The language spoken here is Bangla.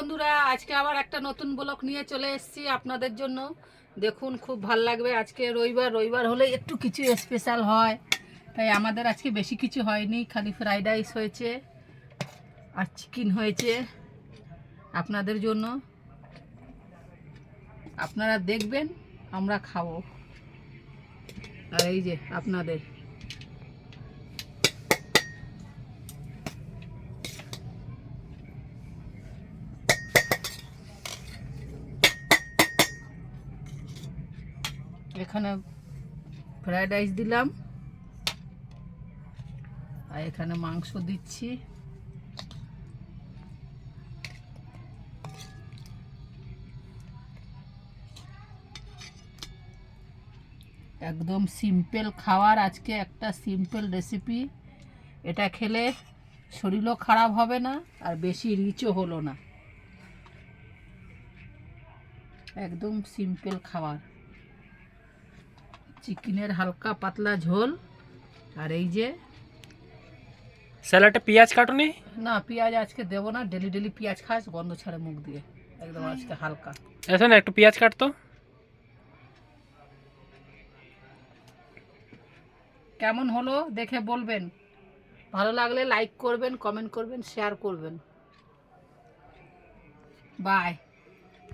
বন্ধুরা, আজকে আবার একটা নতুন ব্লক নিয়ে চলে এসেছি আপনাদের জন্য। দেখুন, খুব ভালো লাগবে। আজকে রবিবার রবিবার হলে একটু কিছু স্পেশাল হয়। তাই আমাদের আজকে বেশি কিছু হয়নি, খালি ফ্রাইড রাইস হয়েছে আর চিকেন হয়েছে আপনাদের জন্য। আপনারা দেখবেন, আমরা খাব। আর এই যে আপনাদের। এখানে ফ্রায়েড রাইস দিলাম। আর এখানে মাংস দিচ্ছি। একদম সিম্পল খাবার আজকে একটা সিম্পল রেসিপি এটা খেলে শরীরও খারাপ হবে না, আর বেশি রিচও হলো না। একদম সিম্পল খাবার। চিকেনের হালকা পাতলা ঝোল। আর এই যে স্যালাডে পেঁয়াজ কাটুনি? না পেঁয়াজ আজকে দেবো না ডেলি ডেলি পেঁয়াজ খাস গন্ধ ছাড়ে মুখ দিয়ে। একদম আজকে হালকা। এসে না একটু পেঁয়াজ কাটতো। কেমন হলো দেখে বলবেন। ভালো লাগলে লাইক করবেন কমেন্ট করবেন শেয়ার করবেন। বাই